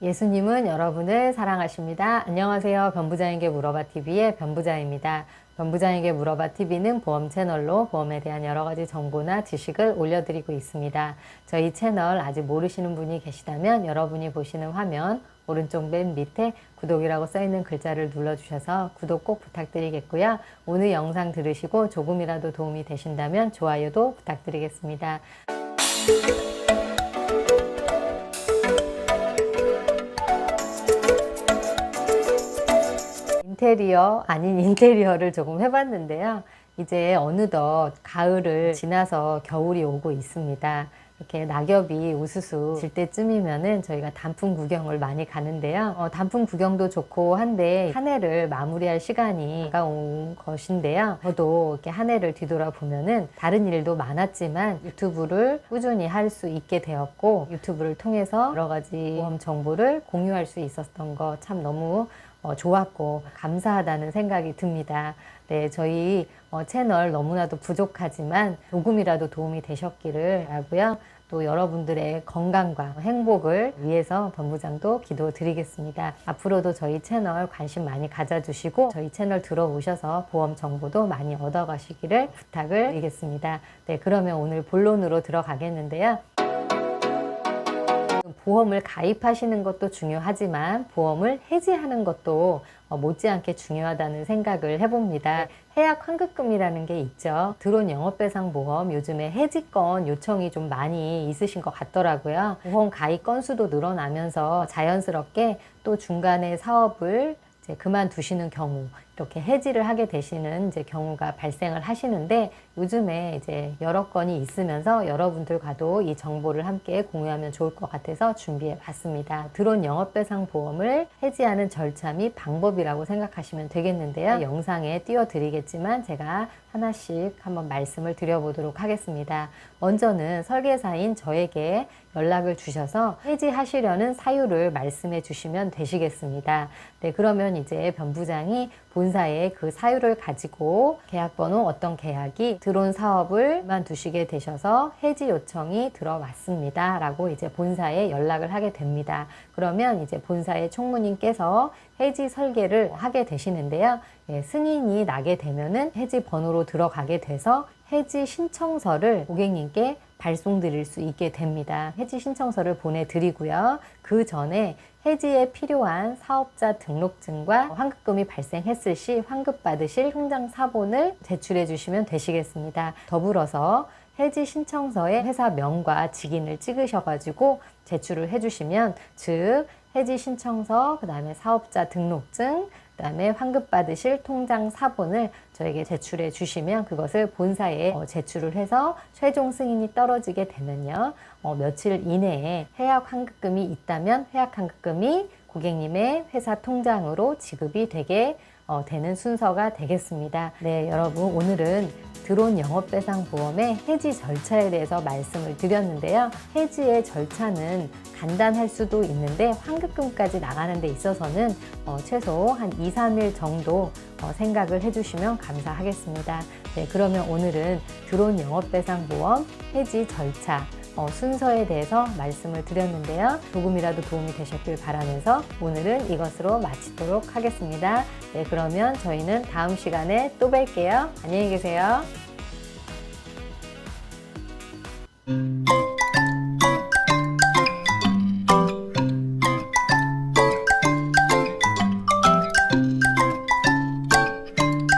예수님은 여러분을 사랑하십니다. 안녕하세요. 변부자에게 물어봐 TV의 변부자입니다. 변부자에게 물어봐 TV는 보험 채널로 보험에 대한 여러 가지 정보나 지식을 올려드리고 있습니다. 저희 채널 아직 모르시는 분이 계시다면 여러분이 보시는 화면 오른쪽 맨 밑에 구독이라고 써 있는 글자를 눌러주셔서 구독 꼭 부탁드리겠고요. 오늘 영상 들으시고 조금이라도 도움이 되신다면 좋아요도 부탁드리겠습니다. 인테리어 아닌 인테리어를 조금 해봤는데요. 이제 어느덧 가을을 지나서 겨울이 오고 있습니다. 이렇게 낙엽이 우수수 질 때쯤이면은 저희가 단풍 구경을 많이 가는데요. 어, 단풍 구경도 좋고 한데 한 해를 마무리할 시간이 다가온 것인데요. 저도 이렇게 한 해를 뒤돌아보면은 다른 일도 많았지만 유튜브를 꾸준히 할 수 있게 되었고 유튜브를 통해서 여러 가지 보험 정보를 공유할 수 있었던 거 참 너무 어, 좋았고 감사하다는 생각이 듭니다. 네, 저희 어, 채널 너무나도 부족하지만 조금이라도 도움이 되셨기를 바라고요. 또 여러분들의 건강과 행복을 위해서 본부장도 기도드리겠습니다. 앞으로도 저희 채널 관심 많이 가져주시고 저희 채널 들어오셔서 보험 정보도 많이 얻어가시기를 부탁을 드리겠습니다. 네, 그러면 오늘 본론으로 들어가겠는데요. 보험을 가입하시는 것도 중요하지만 보험을 해지하는 것도 어, 못지않게 중요하다는 생각을 해봅니다. 해약 환급금이라는 게 있죠. 드론 영업배상 보험 요즘에 해지건 요청이 좀 많이 있으신 것 같더라고요. 보험 가입 건수도 늘어나면서 자연스럽게 또 중간에 사업을 그만두시는 경우 이렇게 해지를 하게 되시는 이제 경우가 발생을 하시는데 요즘에 이제 여러 건이 있으면서 여러분들과도 이 정보를 함께 공유하면 좋을 것 같아서 준비해 봤습니다. 드론 영업배상 보험을 해지하는 절차 및 방법이라고 생각하시면 되겠는데요. 영상에 띄워드리겠지만 제가 하나씩 한번 말씀을 드려보도록 하겠습니다. 먼저는 설계사인 저에게 연락을 주셔서 해지하시려는 사유를 말씀해 주시면 되시겠습니다. 네, 그러면 이제 변부장이 본 사에 그 사유를 가지고 계약번호 어떤 계약이 들어온 사업을 그만두시게 되셔서 해지 요청이 들어왔습니다. 라고 이제 본사에 연락을 하게 됩니다. 그러면 이제 본사의 총무님께서 해지 설계를 하게 되시는데요. 예, 승인이 나게 되면은 해지 번호로 들어가게 돼서 해지 신청서를 고객님께 발송드릴 수 있게 됩니다. 해지 신청서를 보내드리고요. 그 전에 해지에 필요한 사업자 등록증과 환급금이 발생했을 시 환급받으실 통장 사본을 제출해 주시면 되시겠습니다. 더불어서 해지 신청서에 회사 명과 직인을 찍으셔가지고 제출을 해주시면 즉 해지 신청서, 그 다음에 사업자 등록증, 그 다음에 환급 받으실 통장 사본을 저에게 제출해 주시면 그것을 본사에 어, 제출을 해서 최종 승인이 떨어지게 되면요. 어, 며칠 이내에 해약 환급금이 있다면 해약 환급금이 고객님의 회사 통장으로 지급이 되게 어, 되는 순서가 되겠습니다. 네, 여러분 오늘은 드론 영업배상 보험의 해지 절차에 대해서 말씀을 드렸는데요. 해지의 절차는 간단할 수도 있는데 환급금까지 나가는 데 있어서는 어, 최소 한 2, 3일 정도 어, 생각을 해주시면 감사하겠습니다. 네, 그러면 오늘은 드론 영업배상 보험 해지 절차 어, 순서에 대해서 말씀을 드렸는데요. 조금이라도 도움이 되셨길 바라면서 오늘은 이것으로 마치도록 하겠습니다. 네, 그러면 저희는 다음 시간에 또 뵐게요. 안녕히 계세요.